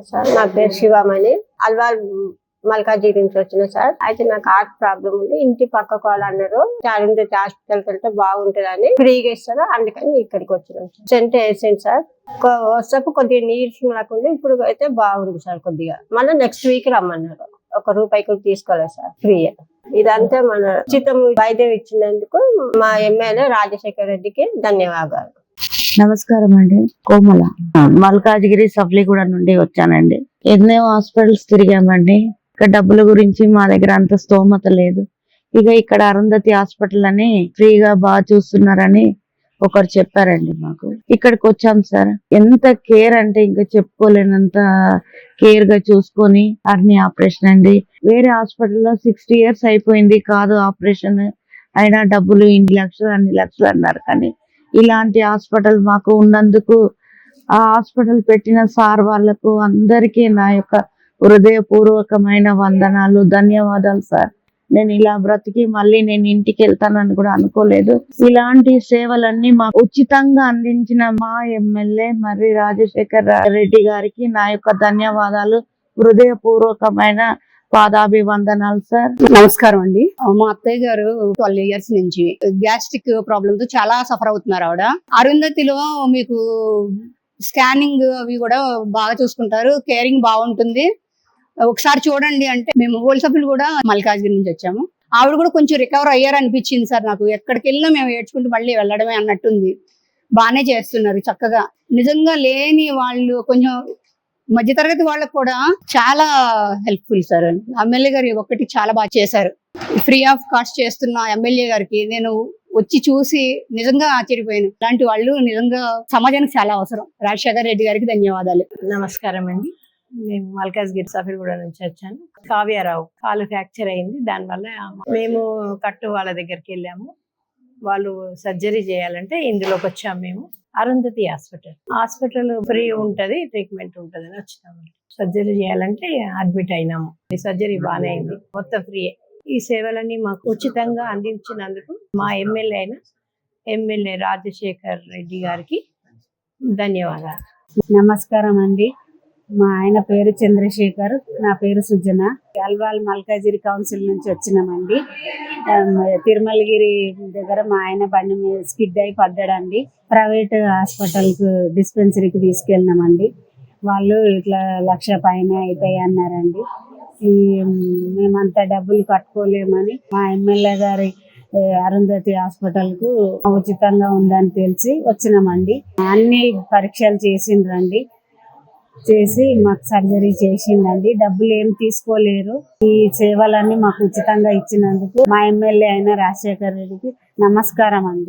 నమస్తే సార్ నా పేరు శివమణి. అల్వాల్ మల్కాజీ నుంచి వచ్చిన సార్. అయితే నాకు హార్ట్ ప్రాబ్లం ఉంది. ఇంటి పక్కకు వాళ్ళు అన్నారు హాస్పిటల్ హాస్పిటల్కి వెళ్తే బాగుంటుందని ఫ్రీగా ఇస్తారు? అందుకని ఇక్కడికి వచ్చినాం సార్. సెంట్ వేసాను సార్. కొ- వస్తపు కొద్దిగా నీరసం లేకుండా ఇప్పుడు అయితే బాగుంది సార్ కొద్దిగా. మళ్ళీ నెక్స్ట్ వీక్ రమ్మన్నారు. ఒక రూపాయి కూడా తీసుకోలేదు సార్. ఫ్రీ ఇదంతా మన ఉచితం వైద్యం ఇచ్చినందుకు మా ఎమ్మెల్యే రాజశేఖర రెడ్డికి ధన్యవాదాలు. నమస్కారం అండి. కోమల. మల్కాజ్గిరి సఫ్లీగూడ నుండి వచ్చానండి. ఎన్నో హాస్పిటల్స్ తిరిగామండి. ఇక్కడ డబ్బుల గురించి మా దగ్గర అంత స్తోమత లేదు. ఇక ఇక్కడ అరుంధతి హాస్పిటల్ అని ఫ్రీగా బాగా చూస్తున్నారని ఒకరు చెప్పారండి మాకు. ఇక్కడికి వచ్చాం సార్. ఎంత కేర్ అంటే ఇంకా చెప్పుకోలేనంత కేర్గా చూసుకొని అర్ని ఆపరేషన్ అండి. వేరే హాస్పిటల్లో సిక్స్టీ ఇయర్స్ అయిపోయింది. కాదు ఆపరేషన్ అయినా డబ్బులు ఇన్ని లక్షలు అన్ని లక్షలు అన్నారు కానీ ఇలాంటి హాస్పిటల్ మాకు ఉన్నందుకు ఆ హాస్పిటల్ పెట్టిన సార్ వాళ్ళకు అందరికీ నా యొక్క హృదయపూర్వకమైన వందనాలు ధన్యవాదాలు సార్. నేను ఇలా బ్రతికి మళ్ళీ నేను ఇంటికి వెళ్తానని కూడా అనుకోలేదు. ఇలాంటి సేవలన్నీ మాకు ఉచితంగా అందించిన మా ఎమ్మెల్యే మర్రి రాజశేఖర్ రెడ్డి గారికి నా యొక్క ధన్యవాదాలు. హృదయపూర్వకమైన పాదాభివందనాలు సార్. నమస్కారం అండి. మా అత్తయ్య గారు ట్వెల్వ్ ఇయర్స్ నుంచి గ్యాస్ట్రిక్ ప్రాబ్లమ్తో చాలా సఫర్ అవుతున్నారు ఆవిడ. అరుంధతిలో మీకు స్కానింగ్ అవి కూడా బాగా చూసుకుంటారు. కేరింగ్ బాగుంటుంది. ఒకసారి చూడండి అంటే మేము హోల్సఫిల్ కూడా మల్కాజ్గిరి నుంచి వచ్చాము. ఆవిడ కూడా కొంచెం రికవర్ అయ్యారు అనిపించింది సార్ నాకు. ఎక్కడికి వెళ్ళినా మేము ఏడ్చుకుంటూ మళ్ళీ వెళ్ళడమే అన్నట్టుంది. బాగానే చేస్తున్నారు చక్కగా. నిజంగా లేని వాళ్ళు కొంచెం మధ్యతరగతి వాళ్ళకు కూడా చాలా హెల్ప్ఫుల్ సార్ ఎమ్మెల్యే గారు ఒకటి చాలా బాగా చేశారు. ఫ్రీ ఆఫ్ కాస్ట్ చేస్తున్న ఎమ్మెల్యే గారికి నేను వచ్చి చూసి నిజంగా ఆశ్చర్యపోయాను. ఇలాంటి వాళ్ళు నిజంగా సమాజానికి చాలా అవసరం. రాజశేఖర్ రెడ్డి గారికి ధన్యవాదాలు. నమస్కారం అండి. మేము మల్కాజ్గిరి సఫీర్గూడ నుంచి వచ్చాను. కావ్యారావు కాలు ఫ్రాక్చర్ అయింది. దానివల్ల మేము కట్టు వాళ్ళ దగ్గరికి వెళ్ళాము. వాళ్ళు సర్జరీ చేయాలంటే ఇందులోకి వచ్చాము మేము. అరుంధతి హాస్పిటల్. హాస్పిటల్ ఫ్రీ ఉంటది ట్రీట్మెంట్ ఉంటది అని వచ్చినాము. సర్జరీ చేయాలంటే అడ్మిట్ అయినాము. ఈ సర్జరీ బాగానే అయింది. మొత్తం ఫ్రీ ఈ సేవలన్నీ మాకు ఉచితంగా అందించినందుకు మా ఎమ్మెల్యే అయిన ఎమ్మెల్యే రాజశేఖర్ రెడ్డి గారికి ధన్యవాదాలు. నమస్కారం అండి. మా ఆయన పేరు చంద్రశేఖర్ నా పేరు సుజన. అల్వాల్ మల్కాజిరి కౌన్సిల్ నుంచి వచ్చినామండి. తిరుమలగిరి దగ్గర మా ఆయన బండి మీద స్కిడ్ అయి పడ్డాడండి. ప్రైవేట్ హాస్పిటల్కి డిస్పెన్సరీకి తీసుకెళ్ళినామండి. వాళ్ళు ఇట్లా లక్ష పైన అవుతాయి అన్నారండి. ఈ మేమంతా డబ్బులు కట్టుకోలేమని మా ఎమ్మెల్యే గారి అరుంధతి హాస్పిటల్కు ఉచితంగా ఉందని తెలిసి వచ్చినామండి. అన్ని పరీక్షలు చేసిండ్రండి. చేసి మాకు సర్జరీ చేసిందండి డబ్బులు ఏం తీసుకోలేరు. ఈ సేవలన్నీ మాకు ఉచితంగా ఇచ్చినందుకు మా ఎమ్మెల్యే అయిన రాజశేఖర్ రెడ్డికి నమస్కారం అండి.